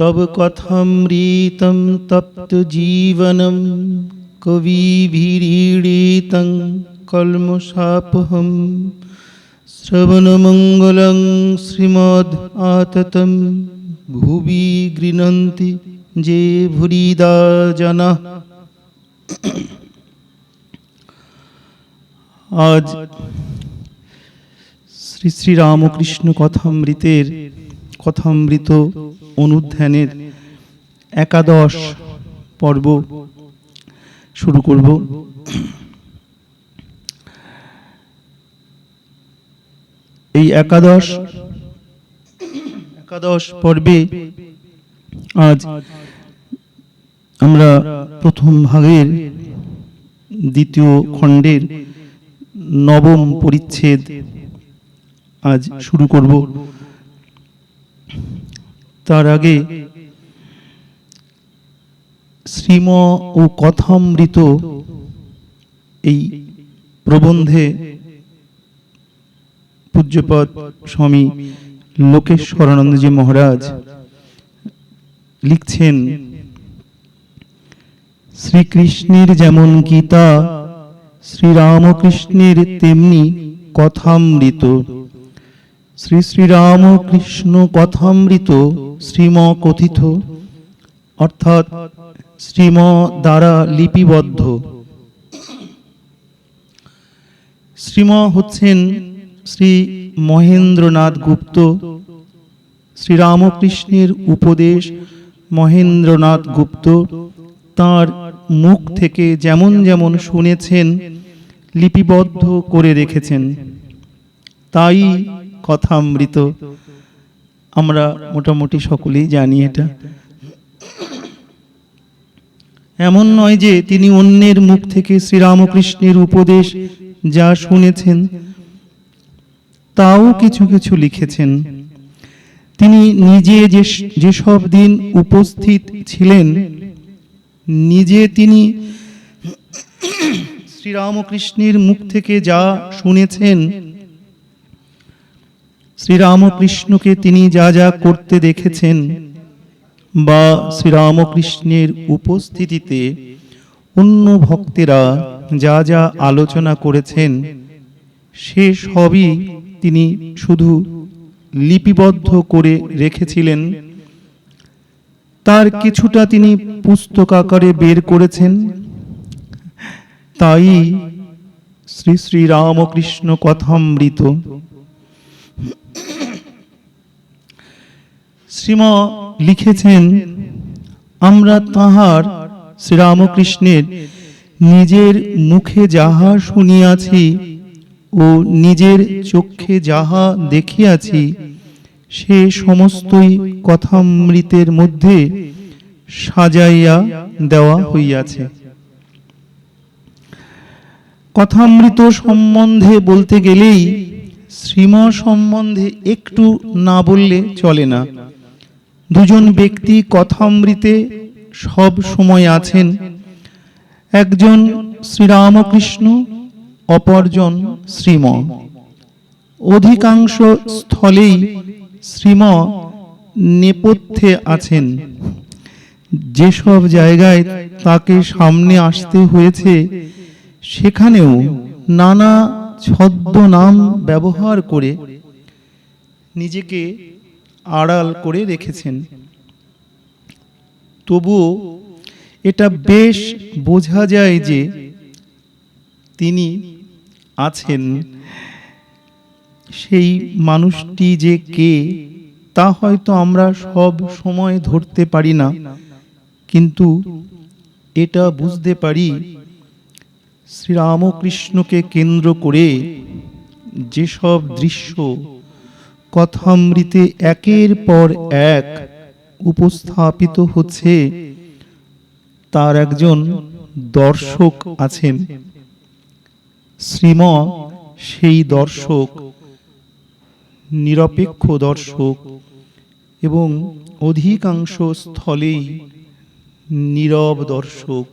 তব কথামৃতম তপ্ত জীবনম কবিভিড়িতং কলমশাপহম শ্রবণমঙ্গলং শ্রীমদ্ আততম ভুবি গৃণন্তি যে ভুরিদা জনা আজ শ্রী শ্রী রামকৃষ্ণ কথামৃতের কথামৃত অনুধ্যানের একাদশ পর্ব শুরু করব। এই একাদশ একাদশ পর্বে আজ আমরা প্রথম ভাগের দ্বিতীয় খণ্ডের নবম পরিচ্ছেদ আজ শুরু করব। তার আগে শ্রীম ও কথামৃত এই প্রবন্ধে পূজ্যপদ স্বামী লোকেশ্বরানন্দজি মহারাজ লিখছেন, শ্রীকৃষ্ণের যেমন গীতা, শ্রীরামকৃষ্ণের তেমনি কথামৃত। শ্রী শ্রীরামকৃষ্ণ কথামৃত শ্রীম কথিত অর্থাৎ শ্রীম দ্বারা লিপিবদ্ধ শ্রীম হচ্ছেন শ্রী মহেন্দ্রনাথ গুপ্ত শ্রীরামকৃষ্ণের উপদেশ মহেন্দ্রনাথ গুপ্ত। তার মুখ থেকে যেমন যেমন শুনেছেন, লিপিবদ্ধ করে রেখেছেন। তাই কথামৃত আমরা মোটামুটি সকলেই জানি এটা। এমন নয় যে তিনি অন্যের মুখ থেকে শ্রীরামকৃষ্ণের উপদেশ যা শুনেছেন, তাও কিছু কিছু লিখেছেন। তিনি নিজে যে যেসব দিন উপস্থিত ছিলেন, নিজে তিনি শ্রীরামকৃষ্ণের মুখ থেকে যা শুনেছেন শ্রীরামকৃষ্ণকে তিনি যা যা করতে দেখেছেন বা শ্রীরামকৃষ্ণের উপস্থিতিতে অন্য ভক্তেরা যা যা আলোচনা করেছেন, সে সবই তিনি শুধু লিপিবদ্ধ করে রেখেছিলেন। তার কিছুটা তিনি পুস্তক আকারে বের করেছেন। তাই শ্রী শ্রী রামকৃষ্ণ কথামৃত শ্রীম লিখেছেন, আমরা তাহার শ্রীরামকৃষ্ণের নিজের মুখে যাহা শুনিয়াছি ও নিজের চক্ষে যাহা দেখিয়াছি, সে সমস্তই কথামৃতের মধ্যে সাজাইয়া দেওয়া হইয়াছে। কথামৃত সম্বন্ধে বলতে গেলেই শ্রীম সম্বন্ধে একটু না বললে চলে না। দুজন ব্যক্তি কথামৃতে সব সময় আছেন। একজন শ্রীরামকৃষ্ণ, অপরজন শ্রীম। অধিকাংশ স্থলেই শ্রীম নেপথ্যে আছেন। যেসব জায়গায় তাকে সামনে আসতে হয়েছে, সেখানেও নানা ছদ্মনাম ব্যবহার করে নিজেকে আড়াল করে রেখেছেন। তবুও এটা বেশ বোঝা যায় যে তিনি আছেন। সেই মানুষটি যে কে, তা হয়তো আমরা সব সময় ধরতে পারি না। কিন্তু এটা বুঝতে পারি শ্রীরামকৃষ্ণকে কেন্দ্র করে যেসব দৃশ্য কথামৃতে একের পর এক উপস্থাপিত হচ্ছে। তার একজন দর্শক আছেন। শ্রীম, সেই দর্শক, নিরপেক্ষ দর্শক এবং অধিকাংশ স্থলেই নীরব দর্শক।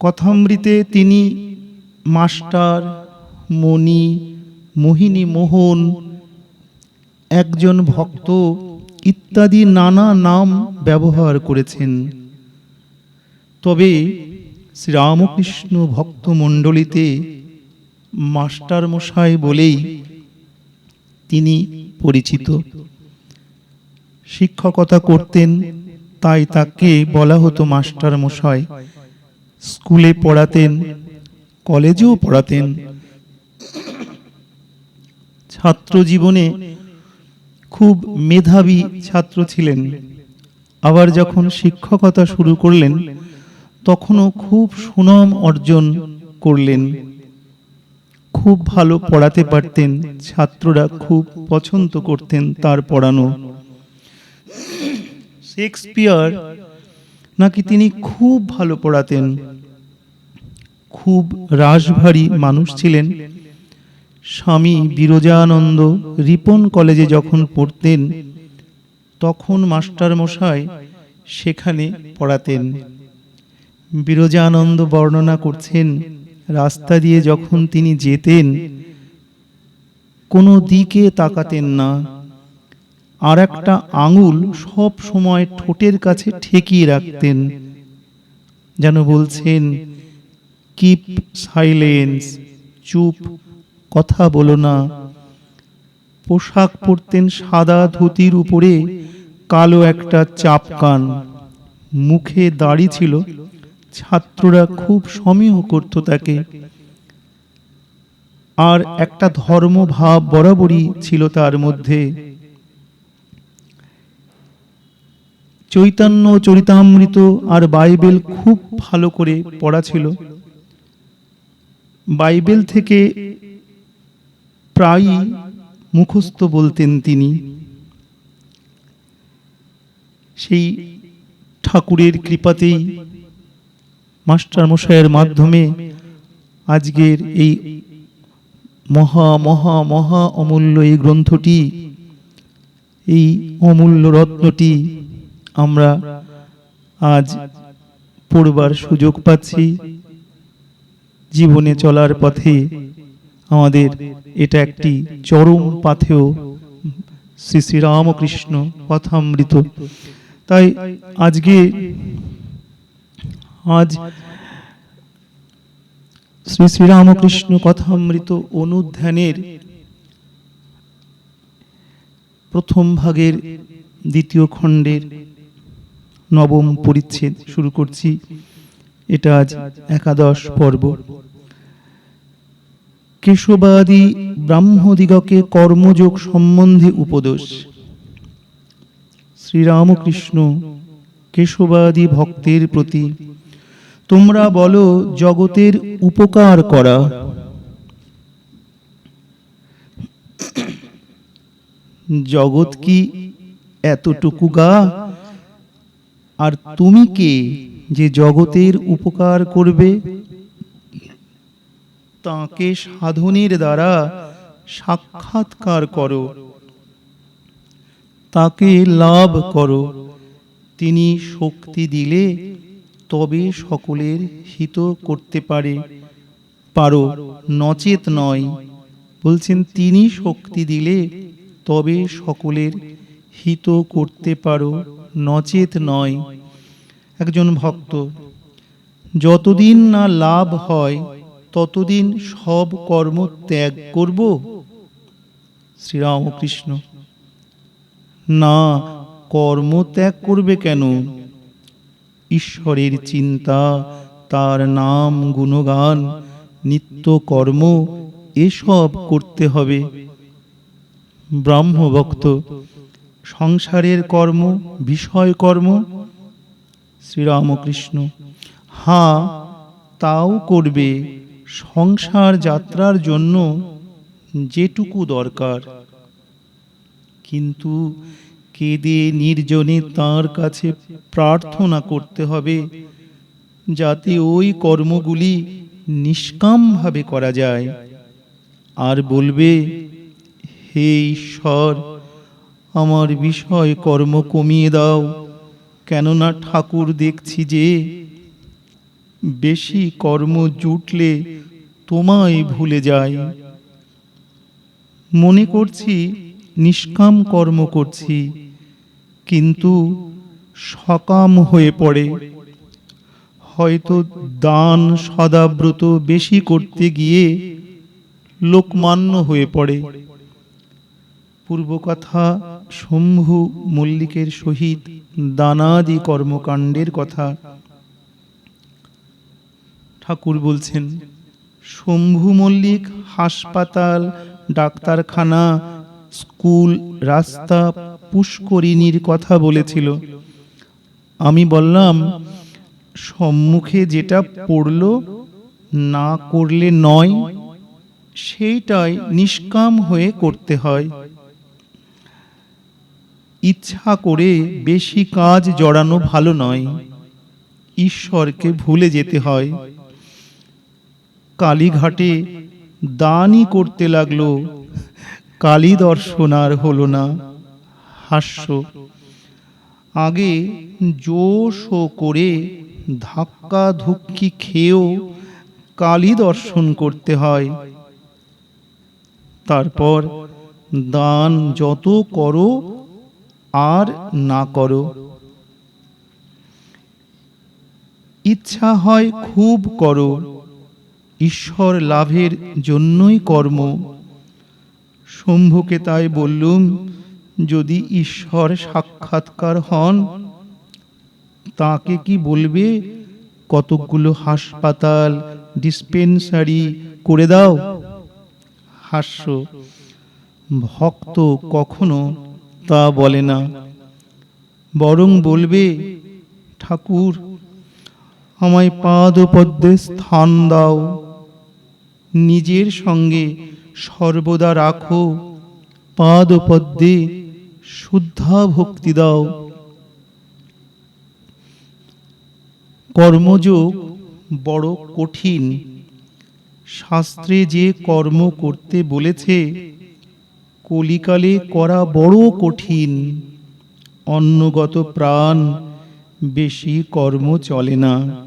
কথামৃতে তিনি মাস্টার, মণি মোহিনী মোহন, একজন ভক্ত ইত্যাদি নানা নাম ব্যবহার করেছেন। তবে শ্রীরামকৃষ্ণ ভক্তমণ্ডলীতে মাস্টার মশাই বলেই তিনি পরিচিত। শিক্ষকতা করতেন, তাই তাকে বলা হতো মাস্টার মশাই স্কুলে পড়াতেন, কলেজেও পড়াতেন ছাত্র জীবনে খুব মেধাবী ছাত্র ছিলেন। আবার যখন শিক্ষকতা শুরু করলেন, তখনও খুব সুনাম অর্জন করলেন। খুব ভালো পড়াতে পারতেন, ছাত্ররা খুব পছন্দ করতেন তার পড়ানো। শেক্সপিয়ার নাকি তিনি খুব ভালো পড়াতেন। খুব রাশভারী মানুষ ছিলেন। স্বামী বিরজানন্দ রিপন কলেজে যখন পড়তেন, তখন মাস্টার মশাই সেখানে পড়াতেন। বিরজানন্দ বর্ণনা করছেন, রাস্তা দিয়ে যখন তিনি যেতেন, কোনো দিকে তাকাতেন না। আর একটা আঙুল সব সময় ঠোঁটের কাছে ঠেকিয়ে রাখতেন। যেন বলছেন, কিপ সাইলেন্স, চুপ কথা বলো না। পোশাক পরতেন সাদা ধুতির উপরে কালো একটা চাপকান। মুখে দাড়ি ছিল। ছাত্ররা খুব সমীহ করত তাকে। আর একটা ধর্মভাব বরাবরই ছিল তার মধ্যে। চৈতন্য চরিতামৃত আর বাইবেল খুব ভালো করে পড়া ছিল। বাইবেল থেকে প্রায়ই মুখস্থ বলতেন তিনি। সেই ঠাকুরের কৃপাতেই মাস্টার মশাইয়ের মাধ্যমে আজকের এই মহা মহা মহা অমূল্য এই গ্রন্থটি, এই অমূল্য রত্নটি আমরা আজ পড়বার সুযোগ পাচ্ছি। জীবনে চলার পথে আমাদের এটা একটি চরম পাথেও শ্রী শ্রীরামকৃষ্ণ কথামৃত তাই আজকে আজ শ্রী শ্রীরামকৃষ্ণ কথামৃত অনুধ্যানের প্রথম ভাগের দ্বিতীয় খণ্ডের নবম পরিচ্ছেদ শুরু করছি। এটা আজ একাদশ পর্ব। কেশবাদী ব্রাহ্মদিগকে কর্মযোগ সম্বন্ধে উপদেশ। শ্রীরামকৃষ্ণ, কেশবাদী ভক্তের প্রতি, তোমরা বলো জগতের উপকার করা। জগৎ কি এতটুকু গা? আর তুমি কে যে জগতের উপকার করবে? তাকে সাধনের দ্বারা সাক্ষাৎকার করো। তাকে লাভ করো। তিনি শক্তি দিলে তবে সকলের হিত করতে পারে। পারো, নচেত নয়। বলছেন, তিনি শক্তি দিলে তবে সকলের হিত করতে পারো, নচেত নয়। একজন ভক্ত, যতদিন না লাভ হয় ততদিন সব কর্ম ত্যাগ করব? শ্রীরামকৃষ্ণ। না, কর্ম ত্যাগ করবে কেন? ঈশ্বরের চিন্তা, তার নাম গুণগান, নিত্য কর্ম, এসব করতে হবে। ব্রাহ্মভক্ত, সংসারের কর্ম, বিষয় কর্ম? শ্রীরামকৃষ্ণ হ্যাঁ তাও করবে। সংসার যাত্রার জন্য যেটুকু দরকার। কিন্তু কেঁদে নির্জনে তার কাছে প্রার্থনা করতে হবে যাতে ওই কর্মগুলি নিষ্কামভাবে করা যায়। আর বলবে, হে ঈশ্বর, আমার বিষয় কর্ম কমিয়ে দাও, কেননা ঠাকুর দেখছি যে বেশি কর্ম জুটলে তোমায় ভুলে যায় মনে করছি, নিষ্কাম কর্ম করছি, কিন্তু সকাম হয়ে পড়ে। হয়তো দান সদাব্রত বেশি করতে গিয়ে লোকমান্য হয়ে পড়ে। পূর্বকথা শম্ভু মল্লিকের সহিত দানাদি কর্মকাণ্ডের কথা। ঠাকুর বলছেন, শম্ভু মল্লিক, হাসপাতাল, ডাক্তারখানা, স্কুল, রাস্তা, পুষ্করিণীর কথা বলেছিল। আমি বললাম, সম্মুখে যেটা পড়ল না করলে নয়, সেইটাই নিষ্কাম হয়ে করতে হয়। ইচ্ছা করে বেশি কাজ জড়ানো ভালো নয়। ঈশ্বরকে ভুলে যেতে হয়। কালীঘাটে দানই করতে লাগল। কালী দর্শন আর হলো না। হাস্য। আগে জোশ ও করে ধাক্কা ধুক্কি খেয়েও কালী দর্শন করতে হয়। তারপর দান যত করো আর না করো। ইচ্ছা হয় খুব করো। ঈশ্বর লাভের জন্যই কর্ম। শম্ভুকে তাই বললুম, যদি ঈশ্বর সাক্ষাৎকার হন, তাকে কি বলবে? কতকগুলো হাসপাতাল ডিসপেন্সারি করে দাও। হাস্য। ভক্ত কখনো তা বলে না। বরং বলবে, ঠাকুর, আমায় পাদপদ্মে স্থান দাও। নিজের সঙ্গে সর্বদা রাখো। পাদপদ্মে শুদ্ধা ভক্তি দাও। কর্মযোগ বড় কঠিন। শাস্ত্রে যে কর্ম করতে বলেছে, কলিকালে করা বড় কঠিন। অন্নগত প্রাণ বেশি কর্ম চলে না।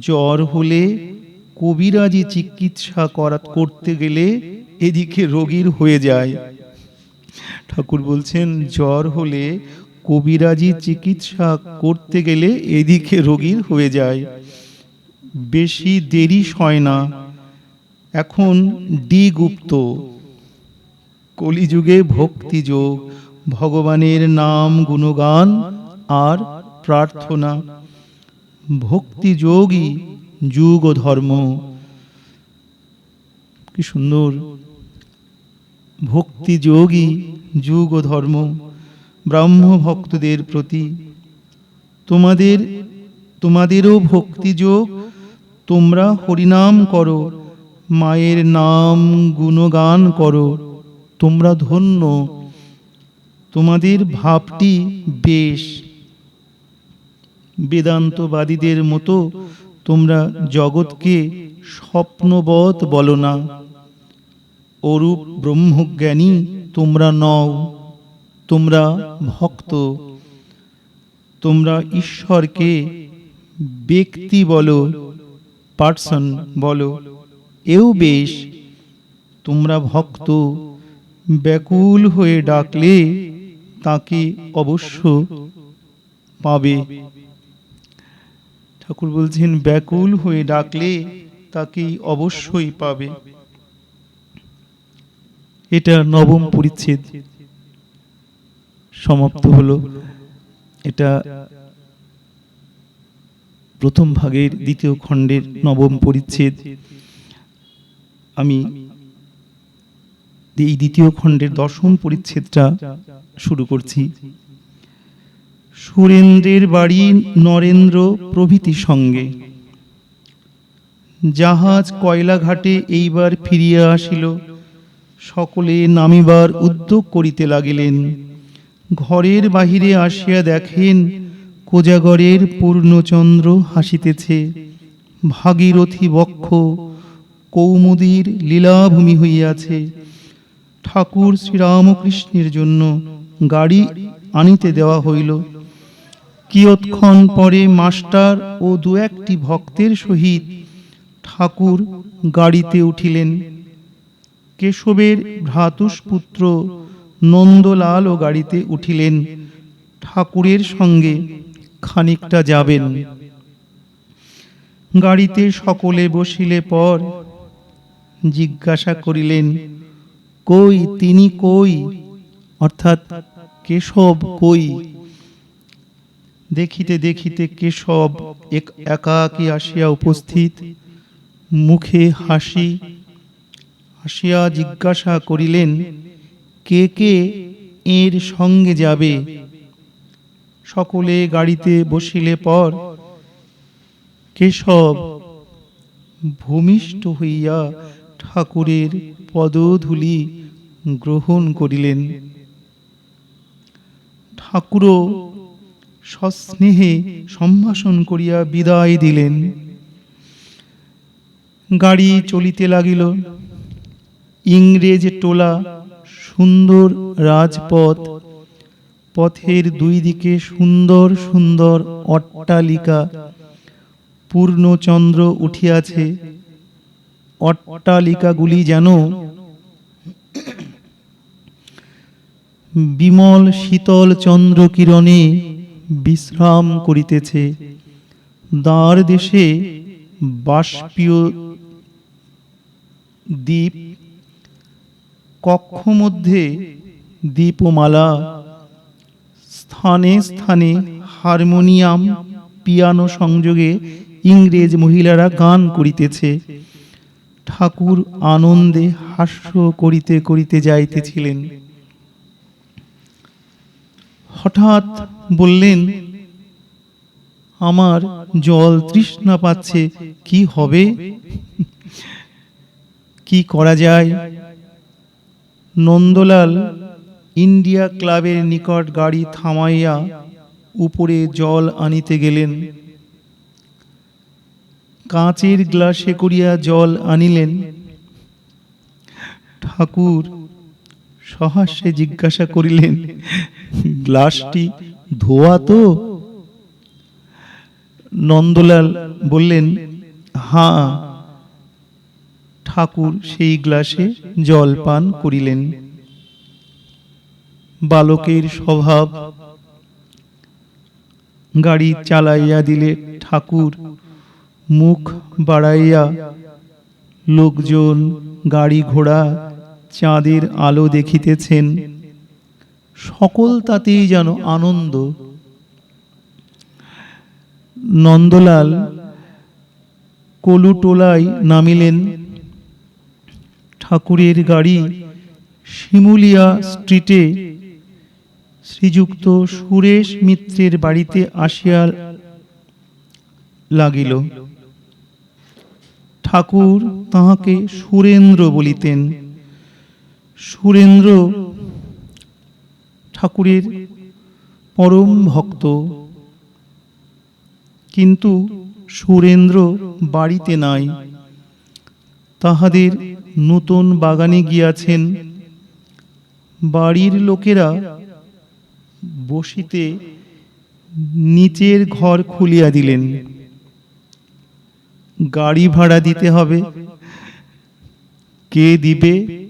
জ্বর হলে কবিরাজি চিকিৎসা করা করতে গেলে এদিকে রোগীর হয়ে যায়। ঠাকুর বলছেন, জ্বর হলে কবিরাজি চিকিৎসা করতে গেলে এদিকে রোগীর হয়ে যায়। বেশি দেরি হয় না। এখন ডি গুপ্ত কলিযুগে ভক্তিযোগ ভগবানের নাম গুণগান আর প্রার্থনা। ভক্তিযোগই যুগ ও ধর্ম। কি সুন্দর। ভক্তিযোগী যুগ ও ধর্ম। ব্রাহ্ম ভক্তদের প্রতি। তোমাদের, তোমাদেরও ভক্তিযোগ তোমরা হরিনাম করো। মায়ের নাম গুণগান করো। তোমরা ধন্য। তোমাদের ভাবটি বেশ। বেদান্তবাদীদের মতো তোমরা জগৎকে স্বপ্নবৎ বলো না। অরূপ ব্রহ্মজ্ঞানী তোমরা নও, তোমরা ভক্ত। তোমরা ঈশ্বরকে ব্যক্তি বলো, পার্সন বলো, এও বেশ। তোমরা ভক্ত, ব্যাকুল হয়ে ডাকলে তাকে অবশ্য পাবে। ঠাকুর বলছেন, ব্যাকুল হয়ে ডাকলে তাকে অবশ্যই পাবে। এটা নবম পরিচ্ছেদ। সমাপ্ত হলো। এটা প্রথম ভাগের দ্বিতীয় খণ্ডের নবম পরিচ্ছেদ। আমি এই দ্বিতীয় খণ্ডের দশম পরিচ্ছেদটা শুরু করছি। সুরেন্দ্রের বাড়ি নরেন্দ্র প্রভৃতি সঙ্গে। জাহাজ কয়লাঘাটে এইবার ফিরিয়া আসিল। সকলে নামিবার উদ্যোগ করিতে লাগিলেন। ঘরের বাহিরে আসিয়া দেখেন কোজাগরের পূর্ণচন্দ্র হাসিতেছে। ভাগীরথী বক্ষ কৌমুদীর লীলাভূমি হইয়াছে। ঠাকুর শ্রীরামকৃষ্ণের জন্য গাড়ি আনিতে দেওয়া হইল। কিয়ৎক্ষণ পরে মাস্টার ও দু একটি ভক্তের সহিত ঠাকুর গাড়িতে উঠিলেন। কেশবের ভ্রাতুষ্পুত্র নন্দলালও গাড়িতে উঠিলেন। ঠাকুরের সঙ্গে খানিকটা যাবেন। গাড়িতে সকলে বসিলে পর জিজ্ঞাসা করিলেন, কই, তিনি কই? অর্থাৎ কেশব কই? দেখিতে দেখিতে কেশব এক একাকী আসিয়া উপস্থিত। মুখে হাসি, হাসিয়া জিজ্ঞাসা করিলেন, কে কে এর সঙ্গে যাবে? সকলে গাড়িতে বসিলে পর কেশব ভূমিষ্ঠ হইয়া ঠাকুরের পদধূলি গ্রহণ করিলেন। ঠাকুরও সস্নেহে সম্ভাষণ করিয়া বিদায় দিলেন। গাড়ি চলিতে লাগিল। ইংরেজ টোলা সুন্দর রাজপথ, পথের দুই দিকে সুন্দর সুন্দর অট্টালিকা, পূর্ণচন্দ্র উঠিয়াছে। অট্টালিকাগুলি যেন বিমল শীতল চন্দ্রকিরণে বিশ্রাম করিতেছে। দ্বার দেশে বাষ্পীয় দ্বীপ, কক্ষ মধ্যে দীপমালা, স্থানে স্থানে হারমোনিয়াম, পিয়ানো সংযোগে ইংরেজ মহিলারা গান করিতেছে। ঠাকুর আনন্দে হাস্য করিতে করিতে যাইতেছিলেন। হঠাৎ বললেন, আমার জল তৃষ্ণা পাচ্ছে, কি হবে? কি করা যায়? নন্দলাল ইন্ডিয়া ক্লাবের নিকট গাড়ি থামাইয়া উপরে জল আনিতে গেলেন। কাঁচের গ্লাসে করিয়া জল আনিলেন। ঠাকুর সহাস্যে জিজ্ঞাসা করিলেন গ্লাসটি ধোয়া তো? নন্দলাল বললেন, হাঁ। ঠাকুর সেই গ্লাসে জল পান করিলেন। বালকের স্বভাব। গাড়ি চালাইয়া দিলে ঠাকুর মুখ বাড়াইয়া লোকজন গাড়ি ঘোড়া চাঁদের আলো দেখিতেছেন। সকল তাতেই যেন আনন্দ। নন্দলাল কলুটোলায় নামিলেন। ঠাকুরের গাড়ি শিমুলিয়া স্ট্রিটে শ্রীযুক্ত সুরেশ মিত্রের বাড়িতে আসিয়া লাগিল। ঠাকুর তাহাকে সুরেন্দ্র বলিতেন। সুরেন্দ্র ঠাকুরের পরম ভক্ত। কিন্তু সুরেন্দ্র বাড়িতে নাই। তাহাদের নূতন বাগানে গিয়াছেন। বাড়ির লোকেরা বসিতে নিচের ঘর খুলিয়া দিলেন। গাড়ি ভাড়া দিতে হবে। কে দিবে?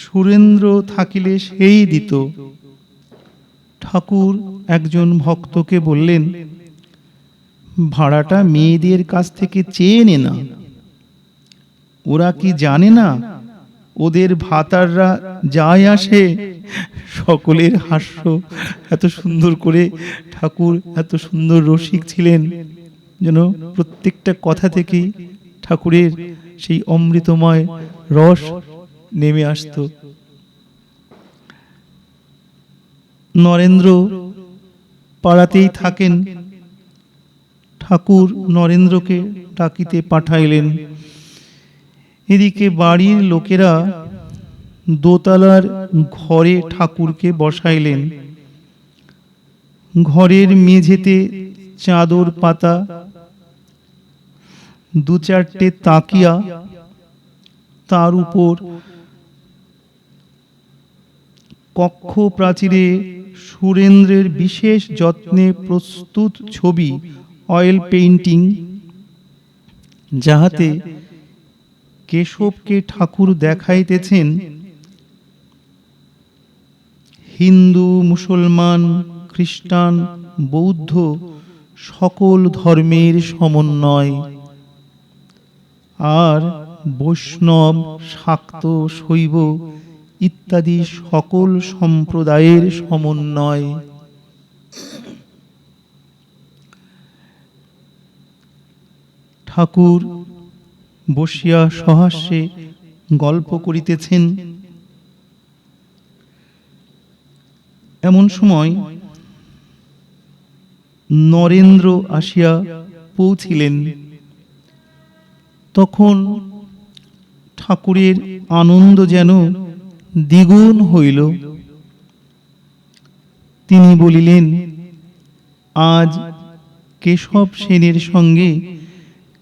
সুরেন্দ্র থাকিলে সেই দিত। ঠাকুর একজন ভক্তকে বললেন, ভাড়াটা মেয়েদের কাছ থেকে চেয়ে নে না। ওরা কি জানে না, ওদের ভাতাররা যায় আসে? সকলের হাস্য এত সুন্দর করে ঠাকুর এত সুন্দর রসিক ছিলেন। যেন প্রত্যেকটা কথা থেকেই ঠাকুরের সেই অমৃতময় রস নেমে আসতো। নরেন্দ্র পাড়াতেই থাকেন। ঠাকুর নরেন্দ্রকে ডাকিতে পাঠাইলেন। এদিকে বাড়ির লোকেরা দোতলার ঘরে ঠাকুরকে বসাইলেন। ঘরের মেঝেতে চাদর পাতা দু চারটে তাকিয়া তার উপর কক্ষ প্রাচীরে সুরেন্দ্রের বিশেষ যত্নে প্রস্তুত ছবি অয়েল পেইন্টিং যাহাতে কেশবকে ঠাকুর দেখাইতেছেন হিন্দু, মুসলমান, খ্রিস্টান, বৌদ্ধ সকল ধর্মের সমন্বয়। আর বৈষ্ণব শাক্ত শৈব ইত্যাদি সকল সম্প্রদায়ের সমন্বয়। ঠাকুর বসিয়া সহাস্যে গল্প করিতেছেন। এমন সময় নরেন্দ্র আসিয়া পৌঁছিলেন। তখন ঠাকুরের আনন্দ যেন দ্বিগুণ হইল। তিনি বলিলেন, আজ কেশব সেনের সঙ্গে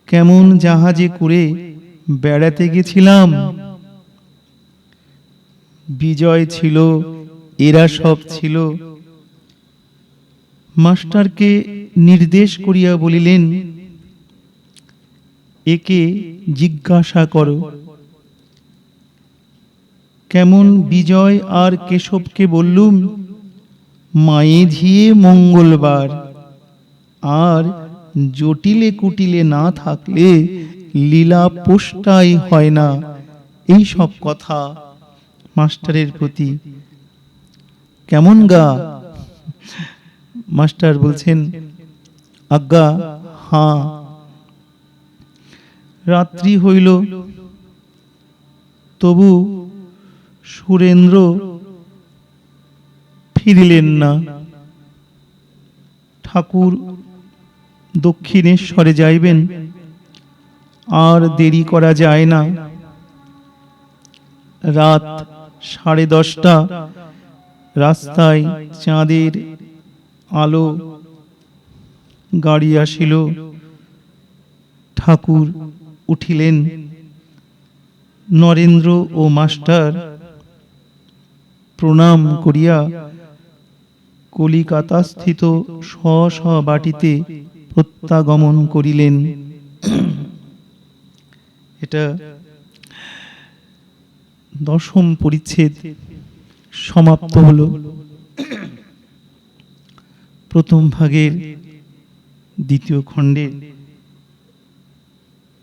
কেমন জাহাজে করে বেড়াতে গেছিলাম। বিজয় ছিল, এরা সব ছিল। মাস্টারকে নির্দেশ করিয়া বলিলেন, একে জিজ্ঞাসা করো। কেমন বিজয় আর কেশবকে বললুম, মায়ে ঝিয়ে মঙ্গলবার। আর জটিলে কুটিলে না থাকলে লীলা পোষ্টাই হয় না। এই সব কথা মাস্টারের প্রতি। কেমন গা? মাস্টার বলছেন, আজ্ঞা, হাঁ। রাত্রি হইল, তবু সুরেন্দ্র ফিরিলেন না। ঠাকুর দক্ষিণেশ্বরে যাইবেন। আর দেরি করা যায় না। রাত সাড়ে দশটা। রাস্তায় চাঁদের আলো গাড়ি আসিল। ঠাকুর উঠিলেন। নরেন্দ্র ও মাস্টার প্রণাম করিয়া কলিকাতাস্থিত স্ব স্ব বাটিতে প্রত্যাগমন করিলেন। এটা দশম পরিচ্ছেদ সমাপ্ত হলো। প্রথম ভাগের দ্বিতীয় খণ্ডে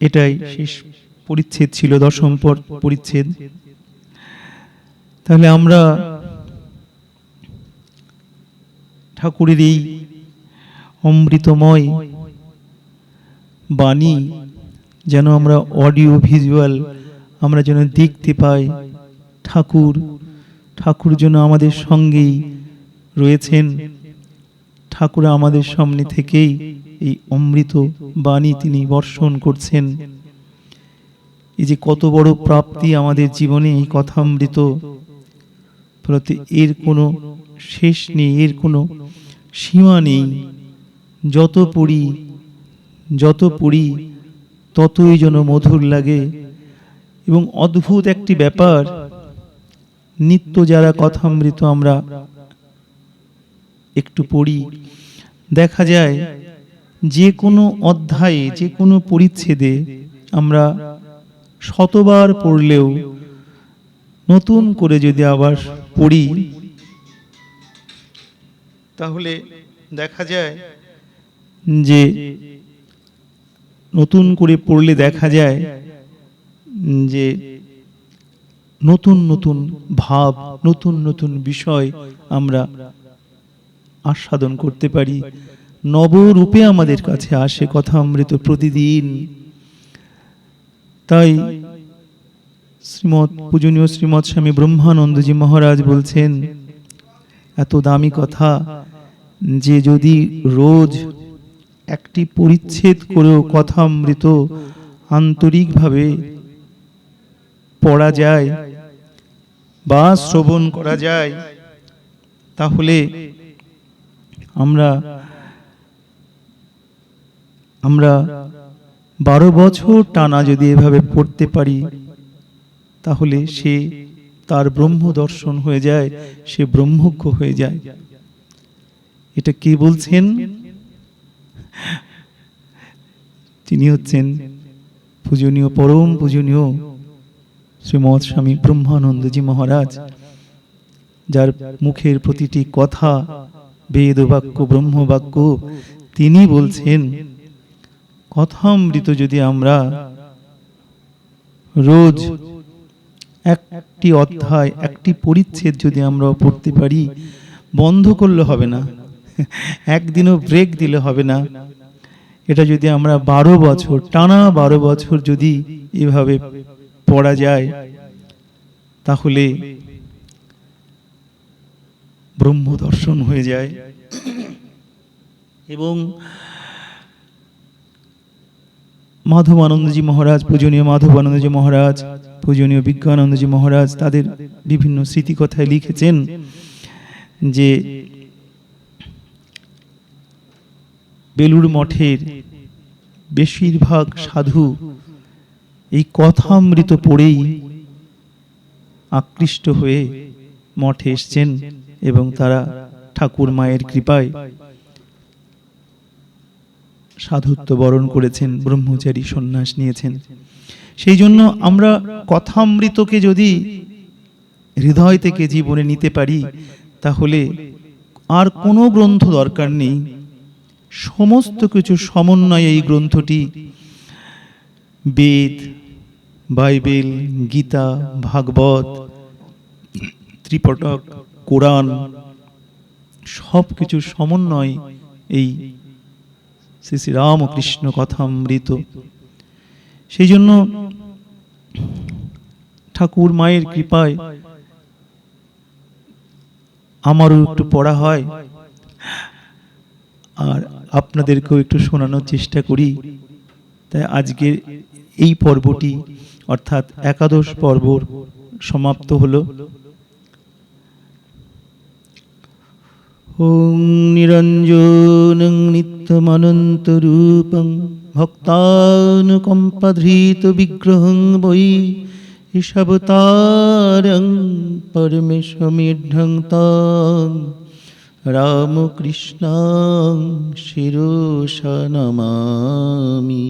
এটাই শেষ পরিচ্ছেদ ছিল, দশম পর পরিচ্ছেদ তাহলে আমরা ঠাকুরের এই অমৃতময় বাণী যেন আমরা অডিও ভিজুয়াল আমরা যেন দেখতে পাই। ঠাকুর ঠাকুর যেন আমাদের সঙ্গেই রয়েছেন। ঠাকুর আমাদের সামনে থেকেই এই অমৃত বাণী তিনি বর্ষণ করছেন। এই যে কত বড় প্রাপ্তি আমাদের জীবনে এই কথামৃত ফলতে এর কোনো শেষ নেই, এর কোনো সীমা নেই। যত পড়ি যত পড়ি, ততই যেন মধুর লাগে। এবং অদ্ভুত একটি ব্যাপার, নিত্য যারা কথামৃত আমরা একটু পড়ি, দেখা যায় যে কোনো অধ্যায়ে, যে কোনো পরিচ্ছেদে আমরা শতবার পড়লেও নতুন করে যদি আবার পড়ি। তাহলে দেখা যায় যে নতুন করে পড়লে দেখা যায় যে নতুন নতুন ভাব নতুন নতুন বিষয় আমরা আস্বাদন করতে পারি। নবরূপে আমাদের কাছে আসে কথা অমৃত প্রতিদিন। তাই শ্রীমৎ, পূজনীয় শ্রীমৎ স্বামী ব্রহ্মানন্দজি মহারাজ বলছেন, এত দামি কথা যে যদি রোজ একটি পরিচ্ছেদ করেও কথামৃত আন্তরিকভাবে পড়া যায় বা শ্রবণ করা যায়, তাহলে আমরা আমরা বারো বছর টানা যদি এভাবে পড়তে পারি তাহলে সে তার ব্রহ্ম দর্শন হয়ে যায়, সে ব্রহ্মজ্ঞ হয়ে যায়। এটা কে বলছেন? তিনি হচ্ছেন পূজনীয় পরম পূজনীয় শ্রীমৎ স্বামী ব্রহ্মানন্দজি মহারাজ, যার মুখের প্রতিটি কথা, বেদ, বাক্য, ব্রহ্মবাক্য তিনি বলছেন, কথামৃত যদি আমরা রোজ একটি অধ্যায়, একটি পরিচ্ছেদ যদি আমরা পড়তে পারি, বন্ধ করলে হবে না, একদিনও ব্রেক দিলে হবে না। এটা যদি আমরা বারো বছর, টানা বারো বছর যদি এভাবে পড়া যায়, তাহলে ব্রহ্ম দর্শন হয়ে যায়। এবং মাধবানন্দজি মহারাজ, পূজনীয় মাধবানন্দজি মহারাজ পূজনীয় বিজ্ঞানন্দজি মহারাজ তাদের বিভিন্ন স্মৃতিকথায় লিখেছেন যে বেলুর মঠের বেশিরভাগ সাধু এই কথামৃত পড়েই আকৃষ্ট হয়ে মঠে এসছেন এবং তারা ঠাকুর মায়ের কৃপায় সাধুত্ব বরণ করেছেন, ব্রহ্মচারী সন্ন্যাস নিয়েছেন। সেই জন্য আমরা কথামৃতকে যদি হৃদয় থেকে জীবনে নিতে পারি, তাহলে আর কোনো গ্রন্থ দরকার নেই। সমস্ত কিছু সমন্বয়ে এই গ্রন্থটি বেদ, বাইবেল, গীতা, ভাগবত, ত্রিপটক, কোরআন সব কিছু সমন্বয় এই শ্রী শ্রী রামকৃষ্ণ কথামৃত সেই জন্য ঠাকুর মায়ের কৃপায় আমারও একটু পড়া হয়। আর আপনাদেরকেও একটু শোনানোর চেষ্টা করি। তাই আজকের এই পর্বটি, অর্থাৎ একাদশ পর্ব সমাপ্ত হলো। নিরঞ্জনং নিত্যমনন্তরূপং ভক্তানুকম্পধৃত বিগ্রহং বৈ ঈশবতারং পরমেশমিঢ্যং তং রামকৃষ্ণং শিরোষা নমামি